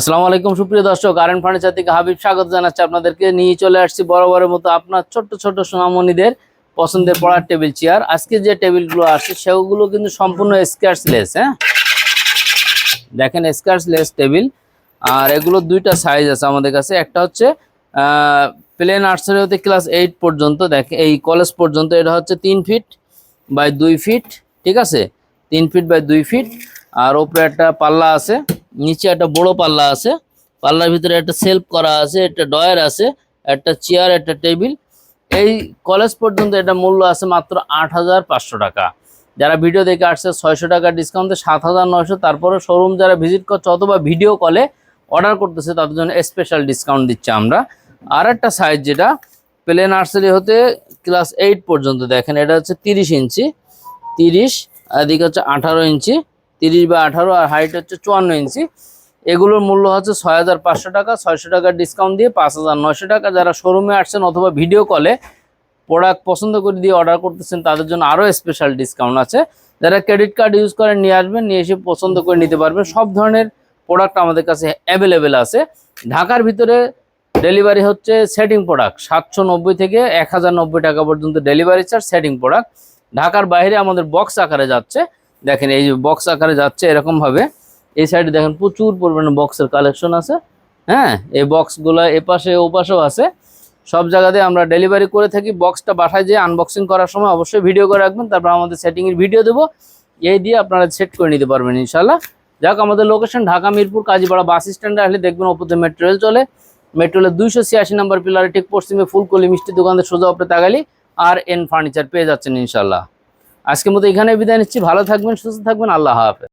আসসালামু আলাইকুম, সুপ্রিয় দর্শক, আরএন ফার্নিচার থেকে হাবিব স্বাগত জানাচ্ছি আপনাদেরকে। নিয়ে চলে আসছি বরাবরের মতো আপনার ছোট্ট ছোট্ট সোনামণিদের পছন্দের পড়ার টেবিল চেয়ার। আজকে যে টেবিলগুলো আসছে সেগুলো কিন্তু সম্পূর্ণ স্কার্স লেস হ্যাঁ? দেখেন স্কার্স লেস টেবিল। আর এগুলো দুইটা সাইজ আছে আমাদের কাছে। একটা হচ্ছে প্লেন আর্টসের হতে ক্লাস এইট পর্যন্ত দেখে এই কলেজ পর্যন্ত এটা হচ্ছে তিন ফিট বাই দুই ফিট ঠিক আছে? তিন ফিট বাই দুই ফিট আর ওপরে একটা পাল্লা আছে। নিচে একটা বড় পাল্লা আছে। পাল্লার ভিতরে একটা সেলফ করা আছে, একটা ডয়ার আছে, একটা চেয়ার একটা টেবিল এই কলেজ পর্যন্ত এটা মূল্য আছে মাত্র আট হাজার পাঁচশো টাকা। যারা ভিডিও দেখে আসছে, ছয়শো টাকা ডিসকাউন্টে সাত হাজার নয়শো তারপরে শোরুম যারা ভিজিট করছে অথবা ভিডিও কলে অর্ডার করতেছে, তাদের জন্য স্পেশাল ডিসকাউন্ট দিচ্ছে আমরা। আর একটা সাইজ যেটা প্লে নার্সারি হতে ক্লাস এইট পর্যন্ত দেখেন, এটা হচ্ছে তিরিশ ইঞ্চি। তিরিশ এদিকে হচ্ছে আঠারো ইঞ্চি। তিরিশ বা আঠারো আর হাইট হচ্ছে চুয়ান্ন ইঞ্চি। এগুলোর মূল্য হচ্ছে ছয় হাজার পাঁচশো টাকা, ছয়শো টাকার ডিসকাউন্ট দিয়ে পাঁচ হাজার নয়শো টাকা। যারা শোরুমে আসছেন অথবা ভিডিও কলে প্রোডাক্ট পছন্দ করে দিয়ে অর্ডার করতেছেন, তাদের জন্য আরও স্পেশাল ডিসকাউন্ট আছে। যারা ক্রেডিট কার্ড ইউজ করে নিয়ে আসবেন, নিয়ে এসে পছন্দ করে নিতে পারবেন। সব ধরনের প্রোডাক্ট আমাদের কাছে অ্যাভেলেবেল আছে। ঢাকার ভিতরে ডেলিভারি হচ্ছে সেটিং প্রোডাক্ট সাতশো নব্বই থেকে এক হাজার নব্বই টাকা পর্যন্ত ডেলিভারি চার্জ সেটিং প্রোডাক্ট ঢাকার বাইরে আমাদের বক্স আকারে যাচ্ছে। দেখেন এই যে বক্স আকারে যাচ্ছে এরকমভাবে। এই সাইডে দেখেন প্রচুর পরিমাণে বক্সের কালেকশন আছে। হ্যাঁ এই বক্সগুলো এপাশে ওপাশেও আছে। সব জায়গাতে আমরা ডেলিভারি করে থাকি। বক্সটা বাসায় যেয়ে আনবক্সিং করার সময় অবশ্যই ভিডিও করে রাখবেন। তারপর আমাদের সেটিংয়ের ভিডিও দেবো। এই দিয়ে আপনারা সেট করে নিতে পারবেন ইনশাল্লাহ যাক, আমাদের লোকেশন ঢাকা, মিরপুর, কাজীপাড়া বাস স্ট্যান্ডে আসলে দেখবেন ওপর দিয়ে রেল চলে। মেট্রো রেলের দুইশো ছিয়াশি নাম্বার পিলারে ঠিক পশ্চিমে ফুলকলি মিষ্টি দোকানের সোজা উপরে তাগালি আর এন ফার্নিচার পেয়ে যাচ্ছেন ইনশাল্লাহ আজকের মতো এখানে বিদায় নিচ্ছি। ভালো থাকবেন সুস্থ থাকবেন। আল্লাহ হাফেজ।